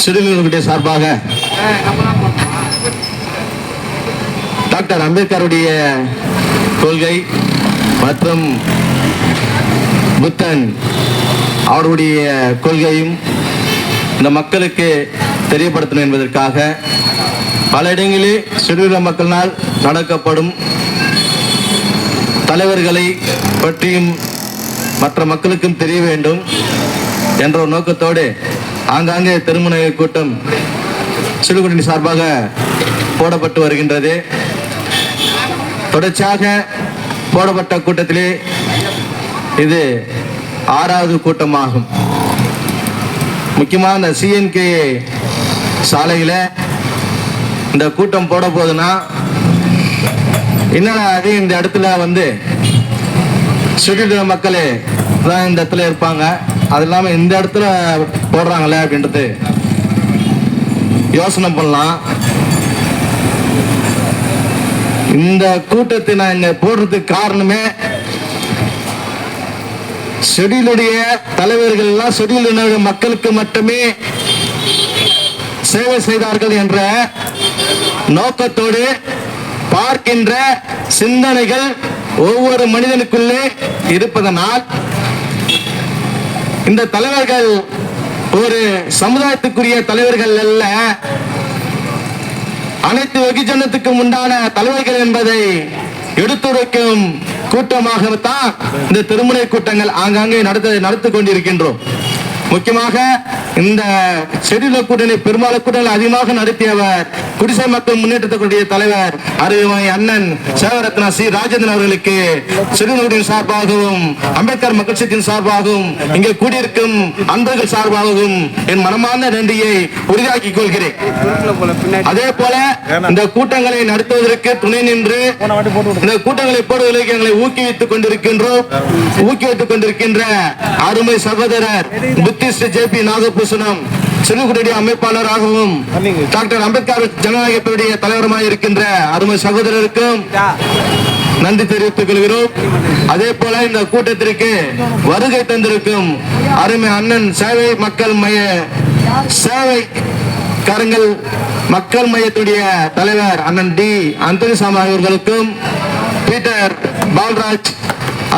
சிறுமிகளுடைய சார்பாக டாக்டர் அம்பேத்கருடைய கொள்கை மற்றும் புத்தன் அவருடைய கொள்கையும் இந்த மக்களுக்கு தெரியப்படுத்தணும் என்பதற்காக பல இடங்களில் சிறுவிட மக்களினால் நடக்கப்படும் தலைவர்களை பற்றியும் மற்ற மக்களுக்கும் தெரிய வேண்டும் என்ற ஒரு நோக்கத்தோடு ஆங்காங்கே திருமண கூட்டம் சிறுகுடி சார்பாக போடப்பட்டு வருகின்றது. தொடர்ச்சியாக போடப்பட்ட கூட்டத்திலே இது ஆறாவது கூட்டமாகும். முக்கியமாக இந்த சிஎன்கே சாலையில் இந்த கூட்டம் போட போதுன்னா என்னடா அது இந்த இடத்துல வந்து சுற்றுலா மக்களே தான் இந்த இடத்துல இருப்பாங்க. அது இல்லாமல் இந்த இடத்துல போடுறாங்களே அப்படின்றது யோசனை பண்ணலாம். இந்த கூட்டத்தை நான் இங்க போடுறதுக்கு காரணமே செடியிலுடைய தலைவர்கள் எல்லாம் ஷெட்யூல் மக்களுக்கு மட்டுமே சேவை செய்தார்கள் என்ற நோக்கத்தோடு பார்க்கின்ற சிந்தனைகள் ஒவ்வொரு மனிதனுக்குள்ளே இருப்பதனால் இந்த தலைவர்கள் ஒரு சமுதாயத்துக்குரிய தலைவர்கள் அல்ல. அனைத்து வெகுஜனத்துக்கும் உண்டான தலைவர்கள் என்பதை எடுத்துரைக்கும் கூட்டமாகத்தான் இந்த திருமுறை கூட்டங்கள் ஆங்காங்கே நடத்த நடத்தி கொண்டிருக்கின்றோம். முக்கியமாக இந்த செடில கூட்டணி பெரும்பால கூட்டணி அதிகமாக நடத்தியவர் குடிசை மக்கள் முன்னேற்றத்துக்குரிய தலைவர் அருமை அண்ணன் சேவரத்னா சி. ராஜேந்திரன் அவர்களுக்கு சிறுநூரின் சார்பாகவும் அம்பேத்கர் மக்கள் சக்தியின் சார்பாகவும் இங்கே கூடியிருக்கும் அன்பர்கள் சார்பாகவும் என் மனமார்ந்த நன்றியை உறுதியாக்கிக் கொள்கிறேன். அதே போல இந்த கூட்டங்களை நடத்துவதற்கு துணை நின்று இந்த கூட்டங்களை போடுவதற்கு எங்களை ஊக்குவித்துக் கொண்டிருக்கின்றோம். ஊக்குவித்துக் கொண்டிருக்கின்ற அருமை சகோதரர் புத்திஸ்ட் ஜே. பி. நாகபூஷணம். சிறுகுடி அமைப்பாளராகவும் டாக்டர் அம்பேத்கர் ஜனநாயகத்துடைய தலைவருமாக இருக்கின்ற அருமை சகோதரருக்கும் நன்றி தெரிவித்துக் கொள்கிறோம். அதே போல இந்த கூட்டத்திற்கு வருகை தந்திருக்கும் அருமை அண்ணன் சேவை மக்கள் மைய சேவை கரங்கள் மக்கள் மையத்துடைய தலைவர் அண்ணன் டி. அந்தனிசாமி அவர்களுக்கும் பீட்டர் பால்ராஜ்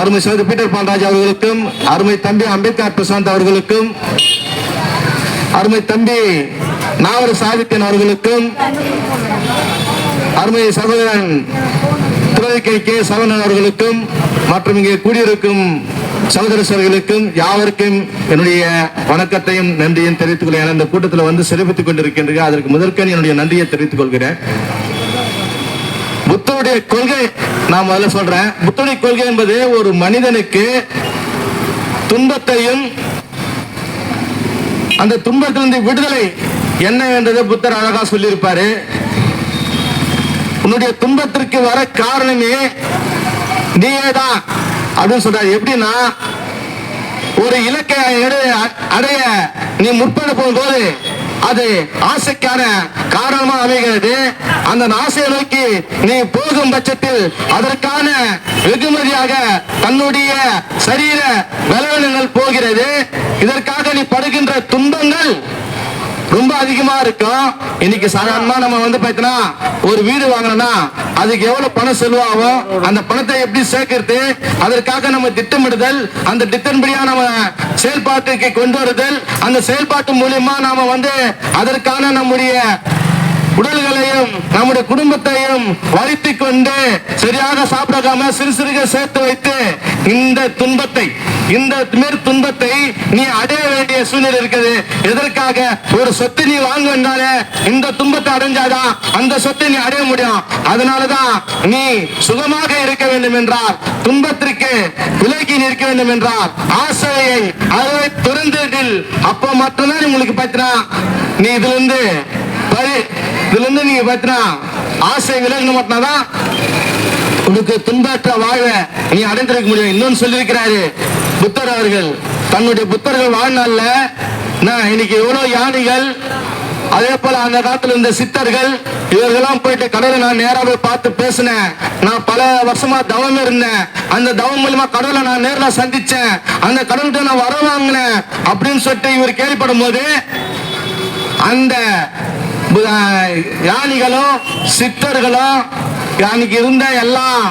அருமை சகோதரர் பீட்டர் பால்ராஜ் அவர்களுக்கும் அருமை தம்பி அம்பேத்கர் பிரசாந்த் அவர்களுக்கும் அருமை தம்பி நாவர சாகித்யன் அவர்களுக்கும் அருமை சகோதரன் திருவதிக்கை கே சரவணன் அவர்களுக்கும் மற்றும் இங்கே கூடியிருக்கும் சகோதரர்களுக்கும் யாவருக்கும் என்னுடைய வணக்கத்தையும் நன்றியும் தெரிவித்துக் கொள்கிறேன். இந்த கூட்டத்தில் வந்து சிறப்பித்துக் கொண்டிருக்கின்றீர்கள் அதற்கு முதற்கண் என்னுடைய நன்றியை தெரிவித்துக் கொள்கிறேன். புத்தனுடைய கொள்கை நான் முதல்ல சொல்றேன். புத்தனுடைய கொள்கை என்பது ஒரு மனிதனுக்கு துன்பத்தையும் அந்த துன்பத்திலிருந்து விடுதலை என்ன என்றதை புத்தர் அழகா சொல்லியிருப்பாரு. உன்னுடைய துன்பத்திற்கு வர காரணமே நீயே தான் அப்படின்னு சொல்றாரு. எப்படின்னா ஒரு இலக்கை அடைய அடைய நீ முற்பட போகும்போது அது ஆசைக்கான காரணமா அமைகிறது. அந்த ஆசையை நோக்கி நீ போகும் பட்சத்தில் அதற்கான வெகுமதியாக தன்னுடைய சரீர பலவீனங்கள் போகிறது. இதற்காக நீ படுகின்ற துன்பங்கள் ரொம்ப அதிகமா இருக்கும். இன்னைக்கு சாதாரணமா நம்ம வந்து பாத்தீங்கன்னா ஒரு வீடு வாங்கணும்னா அதுக்கு எவ்வளவு பணம் செலவாகும் அந்த பணத்தை எப்படி சேர்க்கறது? அதற்காக நம்ம திட்டமிடுதல் அந்த திட்டம்படியா நம்ம செயல்பாட்டுக்கு கொண்டு வருதல் அந்த செயல்பாட்டு மூலியமா நாம வந்து அதற்கான நம்முடைய உடல்களையும் நம்முடைய குடும்பத்தையும் வருத்திக் கொண்டு சரியாக சாப்பிடாம சிறு சிறுக சேர்த்து வைத்து இந்த துன்பத்தை இந்த மேற் துன்பத்தை நீ அடைய வேண்டிய சூழ்நிலை இருக்குது. எதற்காக? ஒரு சொத்து நீ வாங்க என்றாலே இந்த துன்பத்தை அடைஞ்சாதான் அந்த சொத்தை நீ அடைய முடியும். அதனாலதான் நீ சுகமாக இருக்க வேண்டும் என்றால் துன்பத்திற்கு விலகி நிற்க வேண்டும் என்றால் ஆசையை அதை துறந்ததில் அப்போ மட்டும்தான் உங்களுக்கு பார்த்தா நீ இதுல இருந்து பரி இதுல இருந்து நீங்க பார்த்தா ஆசை விலகின மட்டும்தான் உனக்கு துன்பற்ற வாழ்வ நீ அடைந்திருக்க முடியும். இன்னொன்னு சொல்லியிருக்கிறாரு புத்தர் அவர்கள். தன்னுடைய புத்தர்கள் வாழ்நாள்ல நான் இன்னைக்கு எவ்வளவு யானைகள் அதே போல அந்த காலத்துல இருந்த சித்தர்கள் இவர்களெல்லாம் போயிட்டு கடவுளை நான் நேரா போய் பார்த்து பேசினேன். நான் பல வருஷமா தவம் இருந்தேன். அந்த தவம் மூலமா கடவுளை நான் நேர்ல சந்திச்சேன். அந்த கடவுள்கிட்ட நான் வர வாங்கினேன் அப்படின்னு சொல்லிட்டு இவர் கேள்விப்படும் போது அந்த ஞானிகளும் சித்தர்களும் அன்னைக்கு இருந்த எல்லாம்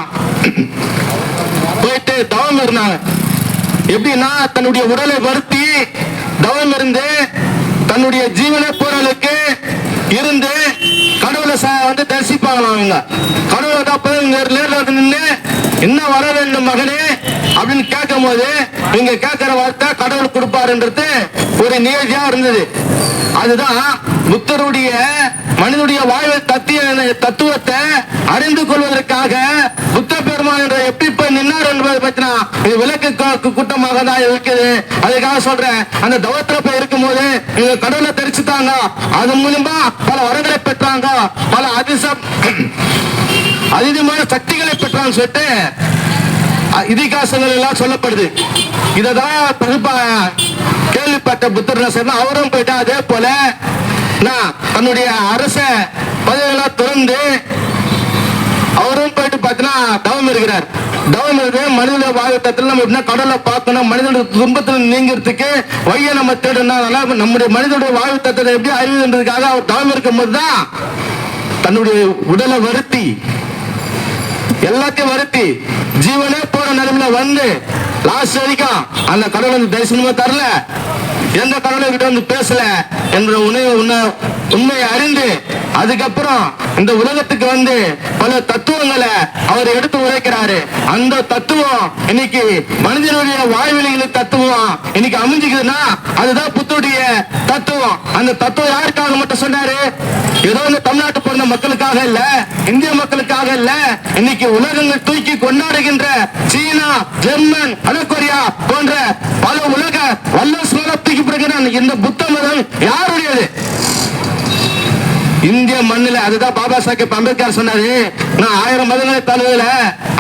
போயிட்டு தவம் இருந்தாங்க. எப்படின்னா தன்னுடைய உடலை வருத்தி தவம் இருந்து தன்னுடைய ஜீவன பொருளுக்கு இருந்து கடவுளை வந்து தரிசிப்பாங்களாம் அவங்க கடவுளை தான் போய் நேரில் வந்து நின்று என்ன வர வேண்டும் மகனே? அப்படின்னு கேட்கும் போது நீங்க கேட்கிற வார்த்தை கடவுள் கொடுப்பாருன்றது ஒரு நியதியா இருந்தது. அதுதான் புத்தருடைய மனிதனுடைய வாழ்வு தத்திய தத்துவத்தை அறிந்து கொள்வதற்காக புத்த பெருமான் என்ற எப்படி போய் நின்னார் என்பதை பற்றினா இது விளக்கு கூட்டமாக தான் இருக்குது அதுக்காக சொல்றேன். அந்த தவத்துல போய் இருக்கும்போது இவங்க கடவுளை தெரிச்சுட்டாங்க அது மூலியமா பல வரங்களை பெற்றாங்க. பல அதிச அதிகமான சக்திகளை பெற்றான்னு சொல்லிட்டு இதிகாசங்கள் எல்லாம் சொல்லப்படுது. இததான் பகுப்பா கேள்விப்பட்ட புத்தர் அவரும் போயிட்டா அதே போல நான் தன்னுடைய அரச பதவியெல்லாம் திறந்து அவரும் போயிட்டு பார்த்தீங்கன்னா தவம் இருக்கிறார். தவம் இருக்கு மனித வாழ்க்கத்தில் நம்ம எப்படின்னா கடலை பார்க்கணும் மனிதனுடைய துன்பத்தில் நீங்கிறதுக்கு வழியை நம்ம தேடினால நம்முடைய மனிதனுடைய வாழ்வு எப்படி அறிவுன்றதுக்காக அவர் தவம் இருக்கும் போதுதான் தன்னுடைய உடலை வருத்தி எல்லாத்தையும் வருத்தி ஜீவனே போற நிலைமையில வந்து லாஸ்ட் வரைக்கும் அந்த கடவுள் வந்து தரிசனமா தரல. எந்த கடவுளை கிட்ட வந்து பேசல என்ற உணவு உண்மையை அறிந்து அதுக்கப்புறம் இந்த உலகத்துக்கு வந்து பல தத்துவங்களை அவர் எடுத்து உரைக்கிறாரு. அந்த தத்துவம் இன்னைக்கு மனிதனுடைய வாழ்வியலின் தத்துவம் இன்னைக்கு அமைஞ்சுக்குதுன்னா அதுதான் புத்துடைய தத்துவம். அந்த தத்துவம் யாருக்காக மட்டும் சொன்னாரு? ஏதோ இந்த தமிழ்நாட்டு பிறந்த மக்களுக்காக இல்ல இந்திய மக்களுக்காக இல்ல இன்னைக்கு உலகங்கள் தூக்கி கொண்டாடுகின்ற சீனா ஜெர்மன் வடகொரியா போன்ற பல உலக வல்ல தூக்கி பிறகு இந்த புத்த மதம் யாருடையது? இந்திய மண்ணில் அதுதான் பாபா சாஹேப் அம்பேத்கர் சொன்னாரு. நான் ஆயிரம் மதங்களை தழுவல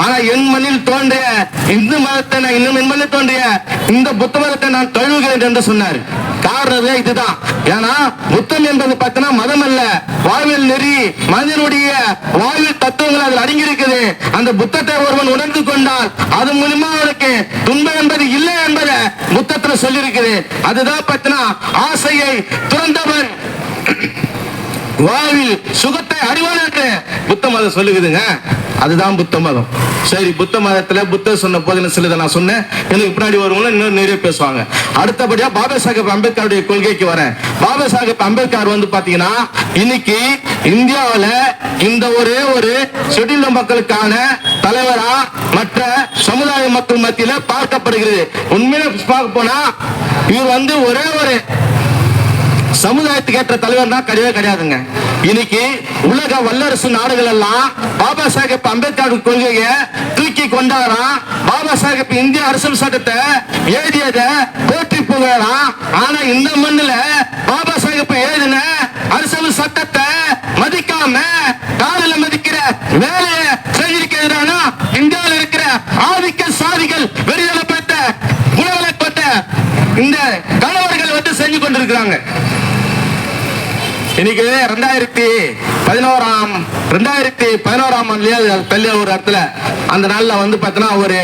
ஆனா என் மண்ணில் தோன்றிய இந்து மதத்தை நான் இன்னும் என் மண்ணில் தோன்றிய இந்த புத்த மதத்தை நான் தழுவுகிறேன் என்று சொன்னார். காரணமே இதுதான். ஏன்னா புத்தம் என்பது பார்த்தீங்கன்னா மதம் அல்ல. வாழ்வில் நெறி மனிதனுடைய வாழ்வில் தத்துவங்கள் அதில் அடங்கி இருக்குது அந்த புத்தத்தை ஒருவன் உணர்ந்து கொண்டால் அது மூலியமா அவனுக்கு துன்பம் என்பது இல்லை என்பதை புத்தத்தில் சொல்லியிருக்குது. அதுதான் பார்த்தீங்கன்னா ஆசையை துறந்தவன். வாழ்வில் சுகத்தை அறிவான் என்று புத்த மதம் சொல்லுகுதுங்க. அதுதான் புத்த மதம். சரி புத்த மதத்துல புத்தர் சொன்ன போது சிலதை நான் சொன்னேன். எனக்கு பின்னாடி வருவங்க இன்னும் நிறைய பேசுவாங்க. அடுத்தபடியா பாபா சாஹேப் அம்பேத்கருடைய கொள்கைக்கு வரேன். பாபா சாஹேப் அம்பேத்கர் வந்து பாத்தீங்கன்னா இன்னைக்கு இந்தியாவில இந்த ஒரே ஒரு ஷெட்யூல்டு மக்களுக்கான தலைவரா மற்ற சமுதாய மக்கள் மத்தியில பார்க்கப்படுகிறது. உண்மையில பார்க்க போனா இவர் வந்து ஒரே ஒரு சமுதாயத்துக்கு ஏற்ற தலைவர் தான் கிடையவே கிடையாதுங்க. இன்னைக்கு உலக வல்லரசு நாடுகள் எல்லாம் பாபா சாஹேப் அம்பேத்கர் கொள்கையை தூக்கி கொண்டாடுறான். பாபா சாஹேப் இந்திய அரசியல் சட்டத்தை எழுதியதை போற்றி புகழறான். ஆனா இந்த மண்ணுல பாபா சாஹேப் எழுதின அரசியல் சட்டத்தை மதிக்காம காதல மதிக்கிற வேலையை செஞ்சிருக்கிறானா இந்தியாவில் இருக்கிற ஆதிக்க சாதிகள் வெறிதலைப்பட்ட இந்த கணவர்கள் வந்து செஞ்சு கொண்டிருக்கிறாங்க. இன்னைக்கு ரெண்டாயிரத்தி பதினோராம் ரெண்டாயிரத்தி பதினோராம் ஆண்டுலயே தள்ளி ஒரு இடத்துல அந்த நாள்ல வந்து பார்த்தீங்கன்னா ஒரு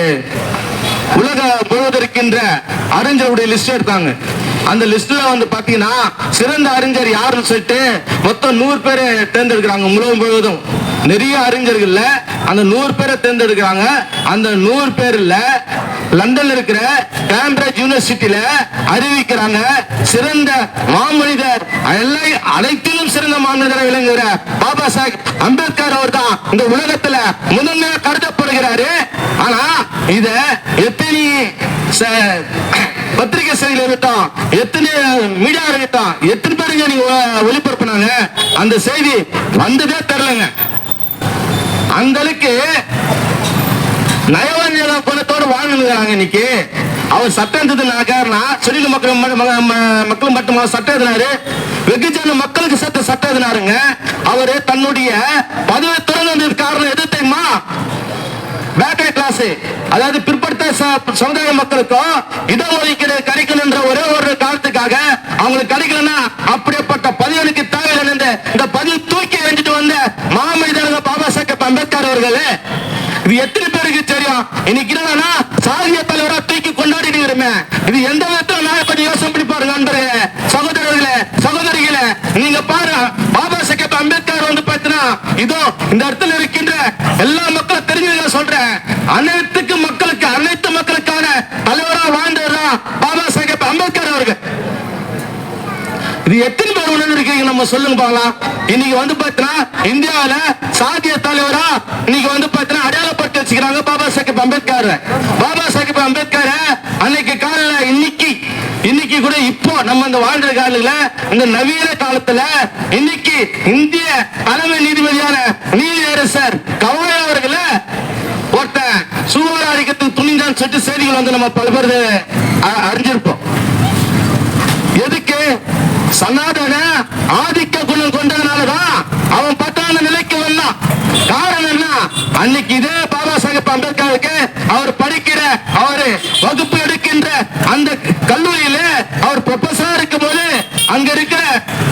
உலக முழுவதற்கின்ற அறிஞருடைய லிஸ்ட் எடுத்தாங்க. அந்த லிஸ்ட்ல வந்து பாத்தீங்கன்னா சிறந்த அறிஞர் யாருன்னு சொல்லிட்டு மொத்தம் நூறு பேர் தேர்ந்தெடுக்கிறாங்க உலகம் முழுவதும். நிறைய அறிஞர்கள்ல அந்த நூறு பேரை தேர்ந்தெடுக்கிறாங்க. அந்த நூறு பேர்ல லண்டன்ல இருக்கிற கேம்பிரிட்ஜ் யூனிவர்சிட்டியில அறிவிக்கிறாங்க சிறந்த மாமனிதர். அனைத்திலும் சிறந்த மாமனிதர் விளங்குகிற பாபா சாஹிப் அம்பேத்கர் அவர் தான் இந்த உலகத்துல முதன்மையா கருதப்படுகிறாரு. ஆனா இத எத்தனை ச- பத்திரிகை செய்தியில் இருக்கட்டும் எத்தனை மீடியா இருக்கட்டும் எத்தனை பேருங்க நீங்க ஒளிபரப்புனாங்க? அந்த செய்தி வந்ததே தெரியலங்க. அந்த அளவுக்கு நயவஞ்சக குணத்தோடு வாழ்ந்துருக்காங்க இன்னைக்கு. அவர் சட்டம் இருந்ததுனாக்கா செடியில் மக்கள் மக்கள் மட்டுமா சட்டம் எழுதினாரு வெகுஜன மக்களுக்கு சட்ட சட்டம் எழுதினாருங்க அவரு தன்னுடைய பதவி திறந்து காரணம் எது தெரியுமா? பேக்கரி கிளாஸ் அதாவது பிற்படுத்த சமுதாய மக்களுக்கும் இடஒதுக்கீடு கிடைக்கணுன்ற ஒரே ஒரு காரணத்துக்காக அவங்களுக்கு கிடைக்கலன்னா அப்படிப்பட்ட பதிவுக்கு தேவையில்லை இந்த பதிவு தூக்கி அம்பேத்கர் அவர்களே இது எத்தனை பேருக்கு தெரியும்? இன்னைக்கு என்னன்னா சாதிய தலைவரா தூக்கி கொண்டாடிட்டு இருமே இது எந்த விதத்துல நாயப்படி யோசனை பண்ணி பாருங்க நண்பரே. சகோதரர்களே சகோதரிகளே நீங்க பாரு பாபா சாஹேப் அம்பேத்கர் வந்து பாத்தீங்கன்னா இதோ இந்த இடத்துல இருக்கின்ற எல்லா மக்களும் தெரிஞ்சு சொல்றேன். அனைத்துக்கு இது எத்தனை பேர் உணர்ந்திருக்கீங்க நம்ம சொல்லுங்க பார்க்கலாம். இன்னைக்கு வந்து பார்த்தீங்கன்னா இந்தியாவில சாதிய தலைவரா இன்னைக்கு வந்து பார்த்தீங்கன்னா அடையாளப்பட்டு வச்சுக்கிறாங்க பாபா சாஹிப் அம்பேத்கர். பாபா சாஹிப் அம்பேத்கர் அன்னைக்கு காலையில இன்னைக்கு இன்னைக்கு கூட இப்போ நம்ம இந்த வாழ்ற காலத்துல இந்த நவீன காலத்துல இன்னைக்கு இந்திய தலைமை நீதிபதியான நீதியரசர் கவாய் அவர்களை ஒருத்தன் சுகாதார அடிக்கிறதுக்கு துணிஞ்சான்னு சொல்லிட்டு செய்திகள் வந்து நம்ம பல பேர் அ- அறிஞ்சிருப்போம். எதுக்கு? சனாதன ஆதிக்க குணம் கொண்டதுனாலதான் அவன் பத்தான நிலைக்கு வந்தான். காரணம் என்ன? அன்னைக்கு இதே பாபா சாஹிப் அம்பேத்கருக்கு அவர் படிக்கிற அவரு வகுப்பு எடுக்கின்ற அந்த கல்லூரியில அவர் ப்ரொஃபஸரா இருக்கும் போது அங்க இருக்கிற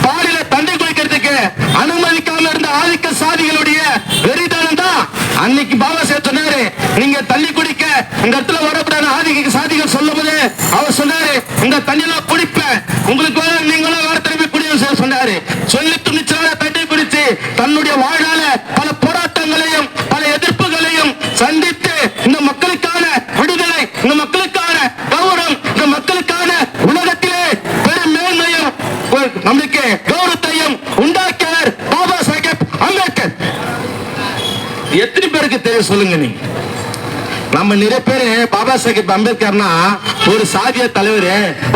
பாலில தண்டை குளிக்கிறதுக்கு அனுமதிக்காம இருந்த ஆதிக்க சாதிகளுடைய வெறித்தனம் தான் அன்னைக்கு பாபா சாஹிப் சொன்னாரு. நீங்க தண்ணி குடிக்க இந்த இடத்துல வரப்படாத ஆதிக்க சாதிகள் சொல்லும் போது அவர் சொன்னாரு இந்த தண்ணியெல்லாம் குடிப்பேன். உங்களுக்கு குடியும் சொல்லி சொன்னாரு சொல்லி துணிச்சலான தன்னுடைய வாழ்நாள பல போராட்டங்களையும் பல எதிர்ப்புகளையும் சந்தித்து இந்த மக்களுக்கான விடுதலை இந்த மக்களுக்கான கௌரவம் இந்த மக்களுக்கான உலகத்திலே பெரும் மேன்மையும் ஒரு நம்மளுக்கு கௌரவத்தையும் உண்டாக்கியவர் பாபா சாஹேப் அம்பேத்கர். எத்தனை பேருக்கு தெரியும் சொல்லுங்க நீங்க? நம்ம நிறைய பேரு பாபா சாஹேப் அம்பேத்கர்னா ஒரு சாதிய தலைவர்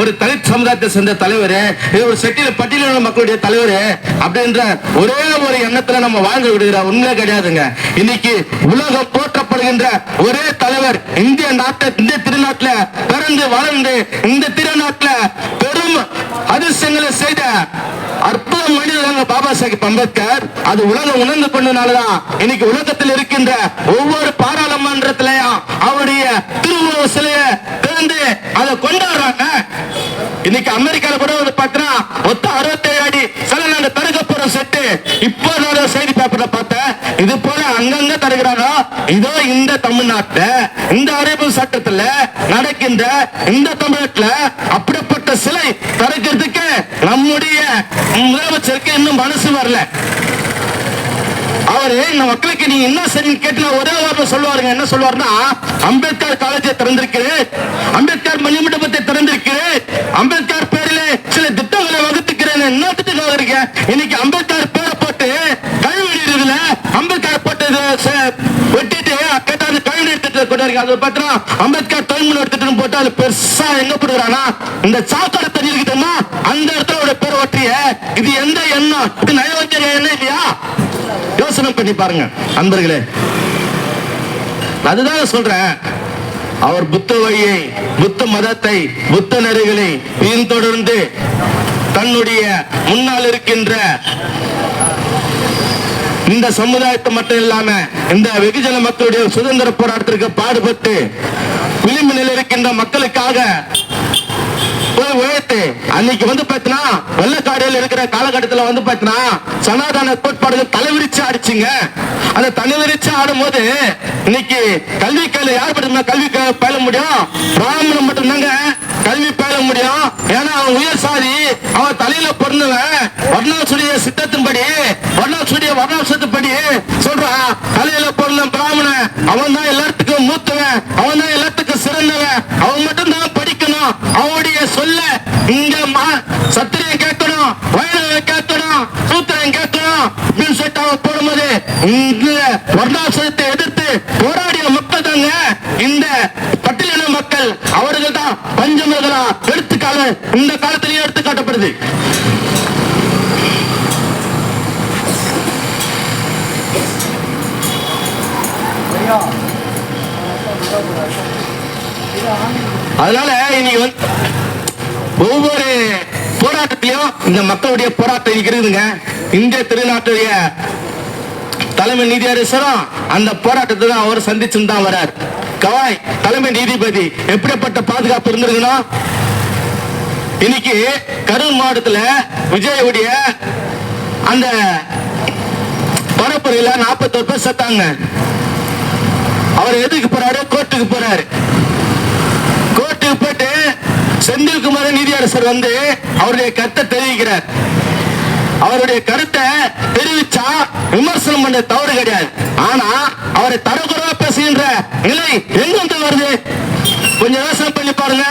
ஒரு தலித் சமுதாயத்தை சேர்ந்த தலைவர் ஒரு செட்டில பட்டியலின மக்களுடைய தலைவர் அப்படின்ற ஒரே ஒரு எண்ணத்துல நம்ம வாழ்ந்து விடுகிற உண்மை கிடையாதுங்க. இன்னைக்கு உலகம் போற்றப்படுகின்ற ஒரே தலைவர் இந்திய நாட்டை இந்த திருநாட்டுல பிறந்து வளர்ந்து இந்த திருநாட்டுல பெரும் அதிர்ஷ்டங்களை செய்த அற்புத மனிதர் பாபா சாஹிப் அம்பேத்கர். அது உலகம் உணர்ந்து கொண்டனாலதான் இன்னைக்கு உலகத்தில் இருக்கின்ற ஒவ்வொரு பாராளுமன்றத்திலையும் அவருடைய திருவுருவ சிலையை திறந்து அதை கொண்டாடுறாங்க. இன்னைக்கு அமெரிக்கால கூட வந்து பார்த்தா மொத்தம் அறுபத்தேழு அடி சில நாங்கள் தடுக்க போற செட்டு. இப்போ நான் செய்தி பேப்பர்ல பார்த்தேன். இது போல அங்கங்க தருகிறாங்க இதோ இந்த தமிழ்நாட்டுல இந்த அறிவு சட்டத்துல நடக்கின்ற இந்த தமிழ்நாட்டுல அப்படிப்பட்ட சிலை தடுக்கிறதுக்கு நம்முடைய முதலமைச்சருக்கு இன்னும் மனசு வரல. அவரு இந்த மக்களுக்கு நீங்க என்ன சரி கேட்டு ஒரே வார்த்தை சொல்லுவாருங்க. என்ன சொல்லுவாருன்னா அம்பேத்கர் காலேஜை திறந்திருக்கு. அம்பேத்கர் மணிமண்டபத்தை திறந்திருக்கிறேன் அம்பேத்கர் பேரில் சில திட்டங்களை வகுத்துக்கிறேன் என்ன திட்டங்கள் இருக்கேன் இன்னைக்கு அம்பேத்கர் பேரை போட்டு கழுவிடுறதுல அம்பேத்கர் போட்டு இது ச- வெட்டிட்டு கேட்டாது கழுவி திட்டத்தை கொண்டு இருக்கு அது பார்த்தா அம்பேத்கர் தொழில்முறை திட்டம் போட்டு அது பெருசா எங்க போடுறானா இந்த சாக்கடை தண்ணி இருக்குதுமா? அந்த இடத்துல ஒரு பேர் ஒட்டிய இது எந்த எண்ணம்? இது நயவஞ்சக எண்ணம் இல்லையா? யோசனை பண்ணி பாருங்க அன்பர்களே அதுதான் சொல்றேன். அவர் புத்த வழியை புத்த மதத்தை புத்த நெறிகளை பின்தொடர்ந்து தன்னுடைய முன்னால் இருக்கின்ற இந்த சமுதாயத்தை மட்டும் இல்லாம இந்த வெகுஜன மக்களுடைய சுதந்திர போராட்டத்திற்கு பாடுபட்டு விளிம்பு நிலையில் இருக்கின்ற மக்களுக்காக போய் உழைத்து அன்னைக்கு வந்து பாத்தீங்கன்னா வெள்ளக்காடியில் இருக்கிற காலகட்டத்துல வந்து பாத்தீங்கன்னா சனாதன கோட்பாடுகள் தலைவிரிச்சு ஆடிச்சுங்க. அந்த தலைவிரிச்சு ஆடும் போது இன்னைக்கு கல்வி கையில யார் மட்டும்தான் கல்வி க- பயில முடியும்? பிராமணம் மட்டும்தாங்க. கல்வி பெற முடியும். ஏன்னா அவன் உயர் சாதி. அவன் தலையில பிறந்தவன் வர்ணாசுடைய சித்தத்தின்படி வர்ணாசுடைய வர்ணாசத்தின்படி சொல்றான். தலையில பிறந்த பிராமணன் அவன் தான் எல்லாத்துக்கும் மூத்தவன் அவன் தான் எல்லாத்துக்கும் சிறந்தவன். அவன் மட்டும் தான் படிக்கணும். அவனுடைய சொல்ல இங்க மா- சத்திரியன் கேட்கணும் வயலவன் கேட்கணும் சூத்திரன் கேட்கணும் அப்படின்னு சொல்லிட்டு அவன் போடும்போது இங்க வர்ணாசத்தை எதிர்த்து போராடிய மக்கள் தாங்க இந்த பட்டியலின மக்கள் அவர்கள் தான் பஞ்சமர்களா எடுத்துக்கால இந்த காலத்திலேயே எடுத்து அதனால இன்னைக்கு வந்து ஒவ்வொரு போராட்டத்திலையும் இந்த மக்களுடைய போராட்டம் இருக்கிறதுங்க இருக்குதுங்க. இந்திய திருநாட்டுடைய தலைமை நீதியரசரும் அந்த போராட்டத்தை தான் அவர் சந்திச்சுன்னு தான் வரார் கவாய் தலைமை நீதிபதி எப்படிப்பட்ட பாதுகாப்பு இருந்திருக்கணும் இன்னைக்கு கரூர் மாவட்டத்துல விஜயவுடைய அந்த பரப்புரையில நாற்பத்தோரு பேர் செத்தாங்க. அவர் எதுக்கு போறாரு? கோர்ட்டுக்கு போறாரு. கோர்ட்டுக்கு போயிட்டு செந்தில்குமார நீதியரசர் வந்து அவருடைய கருத்தை தெரிவிக்கிறார். அவருடைய கருத்தை தெரிவிச்சா விமர்சனம் பண்ண தவறு கிடையாது. ஆனா அவரை தரக்குறவா பேசுகின்ற நிலை எங்கிருந்து வருது? கொஞ்சம் யோசனை பண்ணி பாருங்க.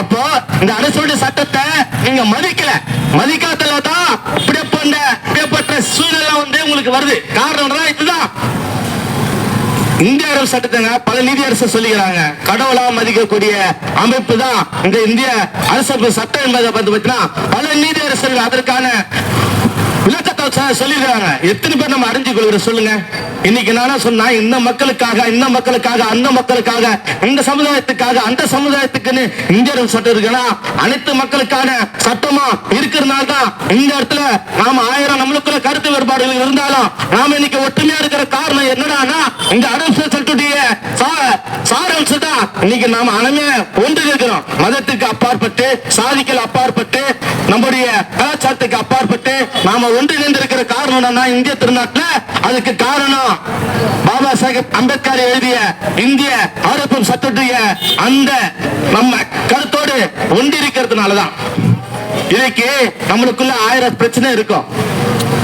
அப்போ இந்த அரசோட சட்டத்தை நீங்க மதிக்கல. மதிக்காதல தான் சூழ்நிலை வந்து உங்களுக்கு வருது. காரணம் தான் இதுதான். இந்திய அரசு சட்டத்தை பல நீதியரசு சொல்லிக்கிறாங்க. கடவுளா மதிக்கக்கூடிய அமைப்பு தான் இந்த இந்திய அரசு சட்டம் என்பதை வந்து பார்த்தீங்கன்னா பல நீதியரசர்கள் அதற்கான விளக்கத்தை சொ- சொல்லியிருக்காங்க எத்தனை பேர் நம்ம அறிஞ்சு கொள்கிறோம் சொல்லுங்க. இன்னைக்கு நானா சொன்னா இந்த மக்களுக்காக இந்த மக்களுக்காக அந்த மக்களுக்காக இந்த சமுதாயத்துக்காக அந்த சமுதாயத்துக்குன்னு இந்திய அரசு சட்டம் இருக்குன்னா அனைத்து மக்களுக்கான சட்டமா இருக்கிறதுனால தான் இந்த இடத்துல நாம ஆயிரம் நம்மளுக்குள்ள கருத்து வேறுபாடுகள் இருந்தாலும் நாம இன்னைக்கு ஒற்றுமையா இருக்கிற காரணம் என்னடான்னா இந்த அரசு சட்டத்துடைய சா- சாராம்சம் தான். இன்னைக்கு நாம அனமே ஒன்று இருக்கிறோம். மதத்துக்கு அப்பாற்பட்டு சாதிகள் அப்பாற்பட்டு நம்முடைய கலாச்சாரத்துக்கு அப்பாற்பட்டு நாம ஒன்றிணைந்திருக்கிற காரணம் என்னன்னா இந்திய திருநாட்டுல அதுக்கு காரணம் பாபா சாஹேப் அம்பேத்கர் எழுதிய இந்திய ஆரோக்கியம் சட்டத்துடைய அந்த நம்ம கருத்தோடு ஒன்றிருக்கிறதுனாலதான் இதுக்கு நம்மளுக்குள்ள ஆயிரம் பிரச்சனை இருக்கும்.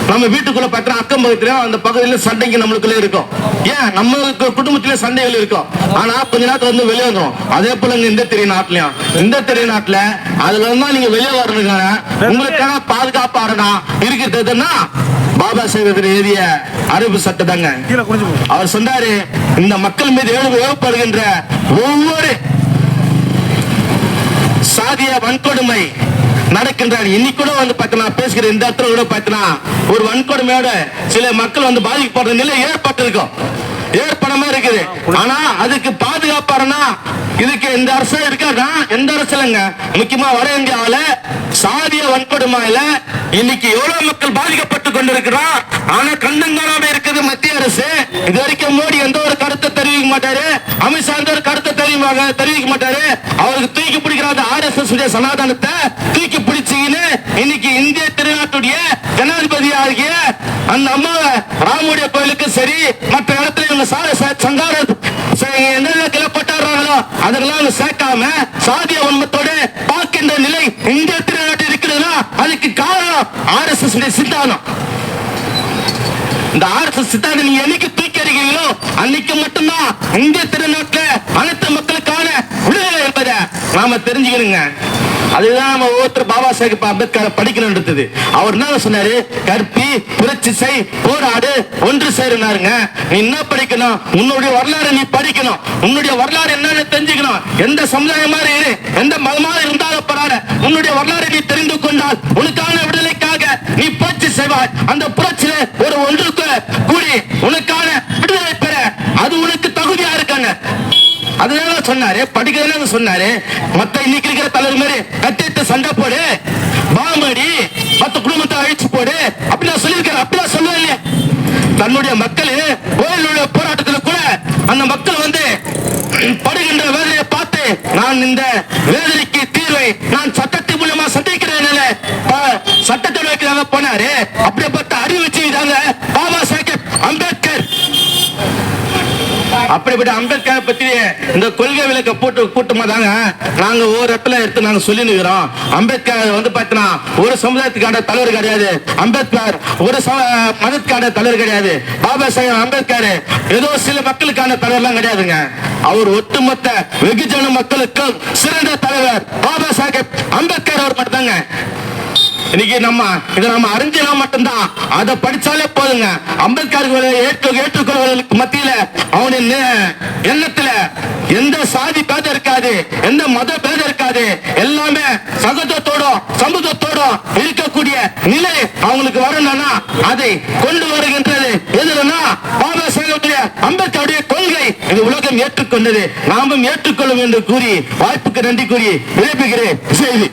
நம்ம வீட்டுக்குள்ள பார்த்தா அக்கம் பக்கத்துலயும் அந்த பகுதியில சண்டைக்கு நம்மளுக்குள்ள இருக்கும். ஏன்? நம்மளுக்கு குடும்பத்திலே சண்டைகள் இருக்கும். ஆனா கொஞ்ச நேரத்துல வந்து வெளியே வந்துரும். அதே போல இந்த தெரிய நாட்டுலயும். இந்த தெரிய நாட்டுல அதுல இருந்தா நீங்க வெளியே வரணுங்க. உங்களுக்கான பாதுகாப்பு அரணா இருக்கிறதுன்னா பாபா சாஹேப் எழுதிய அறிவு சட்டம் தாங்க கீழே குனிஞ்சு போ. அவர் சொன்னாரு இந்த மக்கள் மீது ஏவு ஏவப்படுகின்ற ஒவ்வொரு சாதிய வன்கொடுமை நடக்கின்றார் இன்னைக்கு கூட வந்து பார்த்தீங்கன்னா பேசுகிற இந்த இடத்துல கூட பார்த்தீங்கன்னா ஒரு வன்கொடுமையோட சில மக்கள் வந்து பாதிக்கப்படுற நிலை ஏற்பட்டிருக்கும். ஏற்படமா இருக்குது. ஆனா அதுக்கு பாதுகாப்பாருன்னா இதுக்கு எந்த அரசு இருக்காருன்னா எந்த அரசு இல்லைங்க. முக்கியமா வட இந்தியாவில சாதிய வன்கொடுமையில இன்னைக்கு எவ்வளவு மக்கள் பாதிக்கப்பட்டு கொண்டிருக்கிறோம் ஆனா கண்ணங்காலாம இருக்குது மத்திய அரசு. இது வரைக்கும் மோடி எந்த ஒரு கருத்தை தெரிவிக்க மாட்டாரு. அமித்ஷா எந்த ஒரு கருத்தை தெரிவிக்க தெரிவிக்க மாட்டாரு. அவருக்கு தூக்கி பிடிக்கிற அந்த எஸ் உடைய சனாதனத்தை தூக்கி பிடிச்சிக்கின்னு இன்னைக்கு இந்திய திருநாட்டுடைய ஜனாதிபதி ஆகிய அந்த அம்மாவை ராமுடைய கோயிலுக்கு சரி மற்ற இடத்துல இவங்க சார சங்கார ச- என்னென்ன கிளப்பட்டார்களோ அதெல்லாம் சேர்க்காம சாதிய வன்மத்தோட பார்க்கின்ற நிலை இந்திய திருநாட்டு இருக்கிறதுனா அதுக்கு காரணம் ஆர்எஸ்எஸ் சித்தாந்தம் இந்த ஆர்எஸ்எஸ் சித்தாந்த நீங்க என்னைக்கு தூக்கி அறிகிறீங்களோ அன்னைக்கு மட்டும்தான் இந்திய திருநாட்டுல அனைத்து மக்களுக்கான விடுதலை என்பதை நாம தெரிஞ்சுக்கணுங்க. அதுதான் நம்ம ஒவ்வொருத்தர் பாபா சாஹிப் அம்பேத்கர் படிக்கணும்ன்றது அவர் என்ன சொன்னாரு? கற்பி புரட்சி செய் போராடு ஒன்று சேருனாருங்க. நீ என்ன படிக்கணும்? உன்னுடைய வரலாறு நீ படிக்கணும். உன்னுடைய வரலாறு என்னன்னு தெரிஞ்சுக்கணும். எந்த சமுதாயமா இரு எந்த மதமாக இருந்தாலும் பரவாயில்ல. உன்னுடைய வரலாறு நீ தெரிந்து கொண்டால் உனக்கான விடுதலைக்காக நீ புரட்சி செய்வாய். அந்த புரட்சியில ஒரு ஒன்றுக்கு கூடி உனக்கான விடுதலை பெற. அது உனக்கு தகுதியா இருக்காங்க. அதுதான் சொன்னாரு படிக்கிறதுல சொன்னாரு. மத்த இன்னைக்கு இருக்கிற தலைவர் மாதிரி கட்டிட்டு சண்டை போடு பாம்படி மத்த குடும்பத்தை அழிச்சு போடு. அப்படிலாம் சொல்லியிருக்காரு அப்படிலாம் சொல்லவே இல்லையே தன்னுடைய மக்கள் கோயிலுடைய போராட்டத்துல கூட அந்த மக்கள் வந்து படுகின்ற வேலையை பார்த்து நான் இந்த வேதனைக்கு தீர்வை நான் சட்டத்தின் மூலமா சந்திக்கிறேன் சட்டத்தை வைக்கிறாங்க போனாரு அப்படிப்பட்ட அறிவு செய்தாங்க பாபா சாஹேப் அம்பேத்கர் அப்படி அம்பேத்கர் பத்தி இந்த கொள்கை விளக்க போட்டு கூட்டமா தாங்க. நாங்க ஒரு இடத்துல எடுத்து நாங்க சொல்லி நிற்கிறோம் அம்பேத்கர் வந்து பாத்தீங்கன்னா ஒரு சமுதாயத்துக்கான தலைவர் கிடையாது. அம்பேத்கர் ஒரு சம- மதத்துக்கான தலைவர் கிடையாது. பாபா சாஹேப் அம்பேத்கர் ஏதோ சில மக்களுக்கான தலைவர்லாம் கிடையாதுங்க. அவர் ஒட்டுமொத்த வெகுஜன மக்களுக்கும் சிறந்த தலைவர் பாபா சாஹேப் அம்பேத்கர் அவர் மட்டும்தாங்க. இன்னைக்கு நம்ம இதை நம்ம அறிஞ்சினா மட்டும்தான். அதை படிச்சாலே போதுங்க. அம்பேத்கர் ஏற்று ஏற்றுக்கொள்வதற்கு மத்தியில அவன் எண்ணத்துல எந்த சாதி பேதம் இருக்காது எந்த மத பேதம் இருக்காது எல்லாமே சகஜத்தோடும் சமூகத்தோடும் இருக்கக்கூடிய நிலை அவங்களுக்கு வரணும்னா அதை கொண்டு வருகின்றது. எதுனா பாபா சாஹேபுடைய அம்பேத்கருடைய கொள்கை இது உலகம் ஏற்றுக்கொண்டது. நாமும் ஏற்றுக்கொள்ளும் என்று கூறி வாய்ப்புக்கு நன்றி கூறி விரைப்புகிறேன் செய்தி